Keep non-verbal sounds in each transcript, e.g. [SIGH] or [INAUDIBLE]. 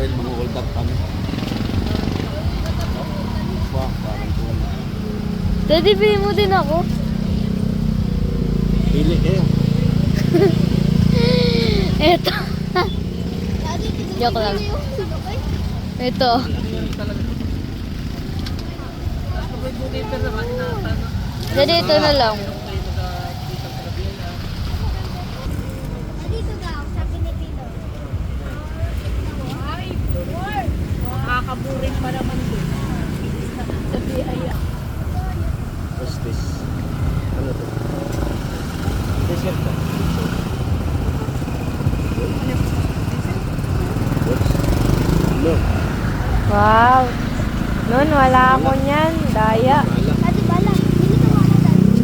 rin, mga hold up kami. Daddy, bili mo din ako. Pili eh. [LAUGHS] Eto. Joke lang. Ito. Daddy, ito na lang. Makakaburin pa naman din. Sa biyaya. What's this? Ano to? To. What's? Look. Wow. Nun, wala ako niyan. Daya. Dati bala, ka mga dati.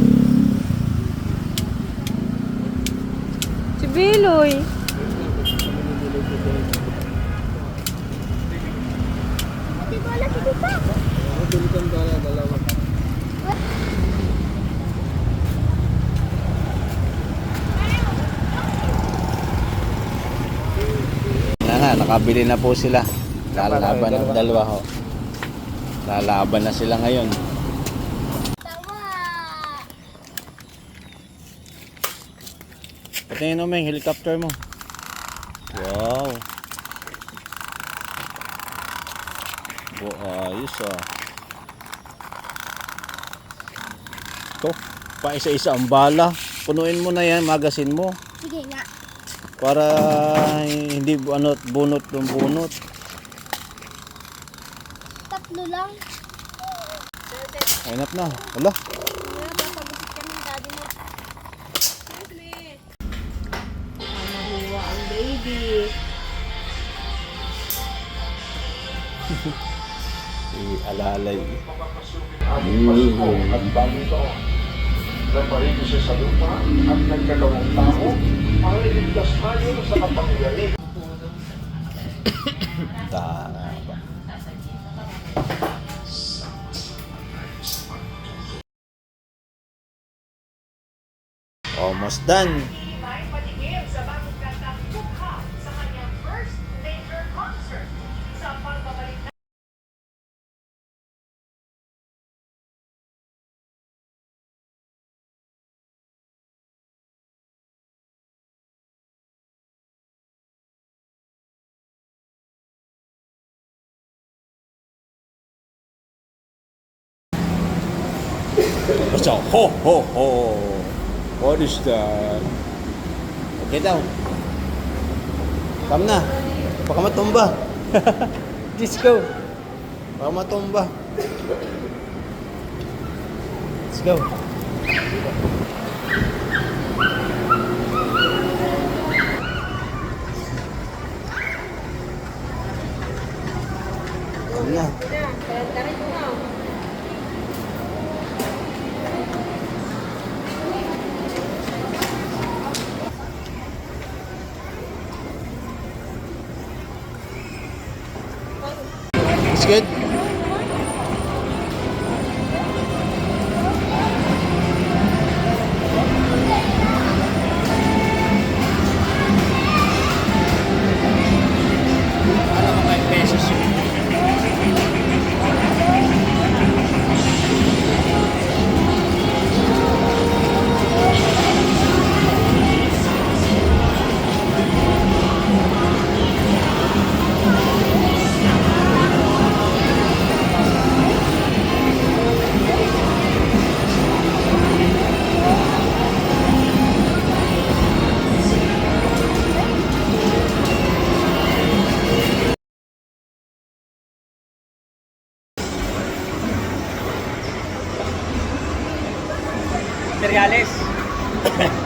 Si Biloy. Bala, sige pa. Ako bili kang bala, dalawa. Na nakabili na po sila. Lalaban ng dalawa ho. Lalaban na sila ngayon. Tawa. Patingin mo yung helicopter mo. Wow. Bo, ayos ah. Ito, pa isa-isa ang bala. Punuin mo na yan, magasin mo. Sige nga. Para hindi ano, bunot ng bunot. Tatlo lang. Ainat na. Wala. Wala, [LAUGHS] papagusit kami ng daddy mo. Mahuwa ang baby. Si Alalay. at bago ito. Naparito siya sa lupa at nagkagawang tao para iligtas tayo sa kapangyarihan. [COUGHS] Tara ba? Almost done. Up? Ho, ho, ho. What is that? Okay daw. Come na. Baka matumba. [LAUGHS] Let's go. Baka matumba. Let's go. It's good. Materiales. [COUGHS]